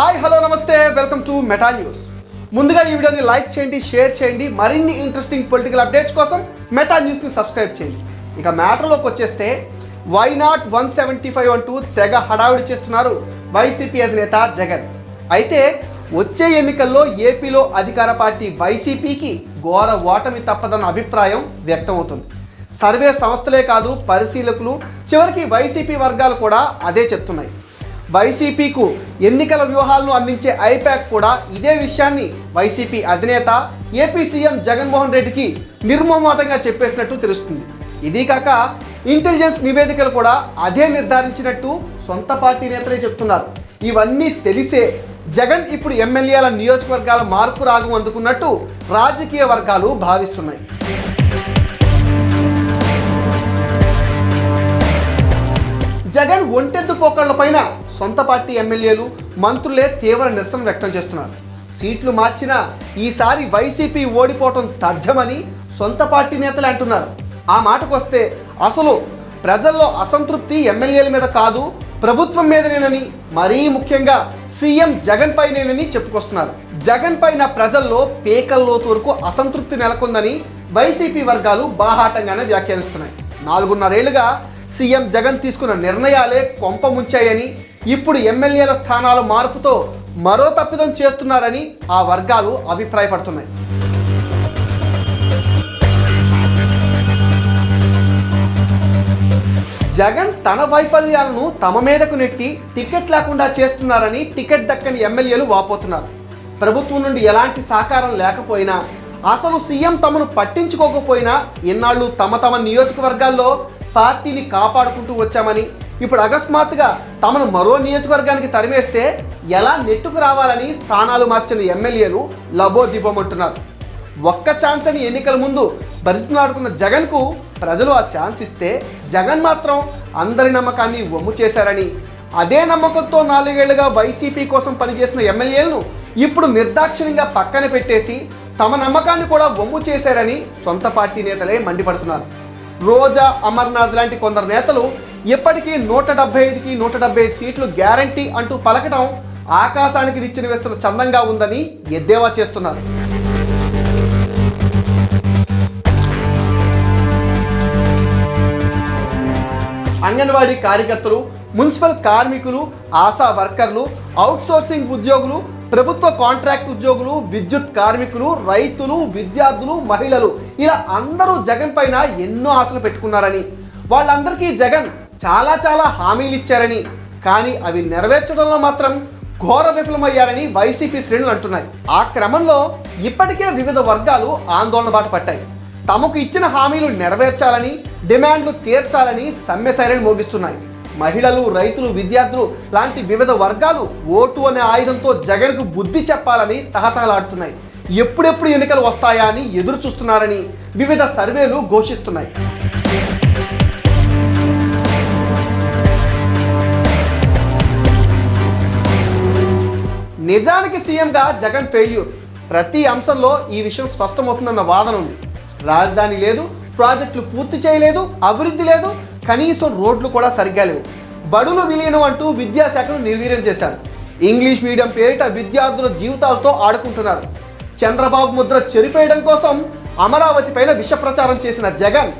Hi hello namaste. Welcome to Meta News. ముందుగా ఈ వీడియోని లైక్ చేయండి షేర్ చేయండి. మరిన్ని ఇంట్రెస్టింగ్ పొలిటికల్ అప్డేట్స్ కోసం మెటా న్యూస్ని సబ్స్క్రైబ్ చేయండి. ఇక మ్యాటర్లోకి వచ్చేస్తే why not one seventy five అంటూ తెగ హడావిడి చేస్తున్నారు వైసీపీ అధినేత జగన్. అయితే వచ్చే ఎన్నికల్లో ఏపీలో అధికార పార్టీ వైసీపీకి ఘోర ఓటమి తప్పదన్న అభిప్రాయం వ్యక్తమవుతుంది. సర్వే సంస్థలే కాదు పరిశీలకులు చివరికి వైసీపీ వర్గాలు కూడా అదే చెప్తున్నాయి. వైసీపీకు ఎన్నికల వ్యూహాలను అందించే ఐపాక్ కూడా ఇదే విషయాన్ని వైసీపీ అధినేత ఏపీ సీఎం జగన్మోహన్ రెడ్డికి నిర్మమాటంగా చెప్పేసినట్టు తెలుస్తుంది. ఇది కాక ఇంటెలిజెన్స్ నివేదికలు కూడా అదే నిర్ధారించినట్టు సొంత పార్టీ నేతలే చెప్తున్నారు. ఇవన్నీ తెలిసే జగన్ ఇప్పుడు ఎమ్మెల్యేల నియోజకవర్గాల మార్పు రాగం అందుకున్నట్టు రాజకీయ వర్గాలు భావిస్తున్నాయి. జగన్ ఒంటెద్దు పోకళ్ళ పైన సొంత పార్టీ ఎమ్మెల్యేలు మంత్రులే తీవ్ర నిరసన వ్యక్తం చేస్తున్నారు. సీట్లు మార్చినా ఈసారి వైసీపీ ఓడిపోవటం తథ్యమని సొంత పార్టీ నేతలే అంటున్నారు. ఆ మాటకు వస్తే అసలు ప్రజల్లో అసంతృప్తి ఎమ్మెల్యేల మీద కాదు ప్రభుత్వం మీదనేనని మరీ ముఖ్యంగా సీఎం జగన్ పైనేనని చెప్పుకొస్తున్నారు. జగన్ పైన ప్రజల్లో పేకల్లోతు వరకు అసంతృప్తి నెలకొందని వైసీపీ వర్గాలు బాహాటంగానే వ్యాఖ్యానిస్తున్నాయి. నాలుగున్నరేళ్ళుగా సీఎం జగన్ తీసుకున్న నిర్ణయాలే కొంప ముంచాయని ఇప్పుడు ఎమ్మెల్యేల స్థానాల మార్పుతో మరో తప్పిదం చేస్తున్నారని ఆ వర్గాలు అభిప్రాయపడుతున్నాయి. జగన్ తన వైఫల్యాలను తమ మీదకు నెట్టి టికెట్ లేకుండా చేస్తున్నారని టికెట్ దక్కని ఎమ్మెల్యేలు వాపోతున్నారు. ప్రభుత్వం నుండి ఎలాంటి సహకారం లేకపోయినా అసలు సీఎం తమను పట్టించుకోకపోయినా ఇన్నాళ్ళు తమ తమ నియోజకవర్గాల్లో పార్టీని కాపాడుకుంటూ వచ్చామని ఇప్పుడు అకస్మాత్తుగా తమను మరో నియోజకవర్గానికి తరిమేస్తే ఎలా నెట్టుకు రావాలని స్థానాలు మార్చిన ఎమ్మెల్యేలు లబోదిబోమంటున్నారు ఒక్క ఛాన్స్ అని ఎన్నికల ముందు బరితున్నాడుకున్న జగన్కు ప్రజలు ఆ ఛాన్స్ ఇస్తే జగన్ మాత్రం అందరి నమ్మకాన్ని వమ్ము చేశారని. అదే నమ్మకంతో నాలుగేళ్ళుగా వైసీపీ కోసం పనిచేసిన ఎమ్మెల్యేలను ఇప్పుడు నిర్దాక్షిణ్యంగా పక్కన పెట్టేసి తమ నమ్మకాన్ని కూడా వమ్ము చేశారని సొంత పార్టీ నేతలే మండిపడుతున్నారు. రోజా అమర్నాథ్ లాంటి కొందరు నేతలు ఇప్పటికీ నూట డెబ్బై ఐదుకి నూట డెబ్బై ఐదు సీట్లు గ్యారంటీ అంటూ పలకటం ఆకాశానికి దిచ్చిన వేస్తున్న చందంగా ఉందని ఎద్దేవా చేస్తున్నారు. అంగన్వాడీ కార్యకర్తలు మున్సిపల్ కార్మికులు ఆశా వర్కర్లు అవుట్సోర్సింగ్ ఉద్యోగులు ప్రభుత్వ కాంట్రాక్ట్ ఉద్యోగులు విద్యుత్ కార్మికులు రైతులు విద్యార్థులు మహిళలు ఇలా అందరూ జగన్ పైన ఎన్నో ఆశలు పెట్టుకున్నారని వాళ్ళందరికీ జగన్ చాలా చాలా హామీలు ఇచ్చారని కానీ అవి నెరవేర్చడంలో మాత్రం ఘోర విఫలమయ్యారని వైసీపీ శ్రేణులు అంటున్నాయి. ఆ క్రమంలో ఇప్పటికే వివిధ వర్గాలు ఆందోళన బాట పట్టాయి. తమకు ఇచ్చిన హామీలు నెరవేర్చాలని డిమాండ్లు తీర్చాలని సమ్మె సైరన్ మోగిస్తున్నాయి. మహిళలు రైతులు విద్యార్థులు లాంటి వివిధ వర్గాలు ఓటు అనే ఆయుధంతో జగన్కు బుద్ధి చెప్పాలని తహతహలాడుతున్నాయి. ఎప్పుడెప్పుడు ఎన్నికలు వస్తాయా అని ఎదురు చూస్తున్నారని వివిధ సర్వేలు ఘోషిస్తున్నాయి. నిజానికి సీఎంగా జగన్ ఫెయిల్యూర్ ప్రతి అంశంలో ఈ విషయం స్పష్టమవుతుందన్న వాదన ఉంది. రాజధాని లేదు ప్రాజెక్టులు పూర్తి చేయలేదు అభివృద్ధి లేదు కనీసం రోడ్లు కూడా సరిగ్గా లేవు. బడులు విలీనం అంటూ విద్యాశాఖను నిర్వీర్యం చేశారు. ఇంగ్లీష్ మీడియం పేరిట విద్యార్థుల జీవితాలతో ఆడుకుంటున్నారు. చంద్రబాబు ముద్ర చెరిపేయడం కోసం అమరావతి పైన విష ప్రచారం చేసిన జగన్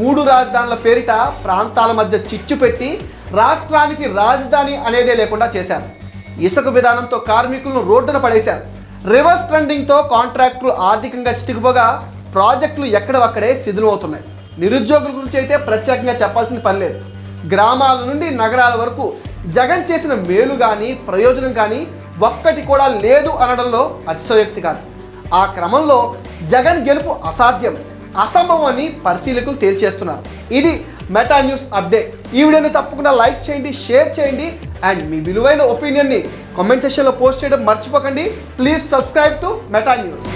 మూడు రాజధానుల పేరిట ప్రాంతాల మధ్య చిచ్చు పెట్టి రాష్ట్రానికి రాజధాని అనేదే లేకుండా చేశారు. ఇసుక విధానంతో కార్మికులను రోడ్డున పడేశారు. రివర్స్ ట్రెండింగ్తో కాంట్రాక్టులు ఆర్థికంగా చితికిపోగా ప్రాజెక్టులు ఎక్కడవక్కడే శిథిలమవుతున్నాయి. నిరుద్యోగుల గురించి అయితే ప్రత్యేకంగా చెప్పాల్సిన పని లేదు. గ్రామాల నుండి నగరాల వరకు జగన్ చేసిన మేలు కానీ ప్రయోజనం కానీ ఒక్కటి కూడా లేదు అనడంలో అతిశయోక్తి కాదు. ఆ క్రమంలో జగన్ గెలుపు అసాధ్యం అసంభవం అని పరిశీలకులు తేల్చేస్తున్నారు. ఇది మెటా న్యూస్ అప్డేట్. ఈ వీడియోని తప్పకుండా లైక్ చేయండి షేర్ చేయండి అండ్ మీ విలువైన ఒపీనియన్ని కామెంట్ సెక్షన్లో పోస్ట్ చేయడం మర్చిపోకండి. Please subscribe to Meta News.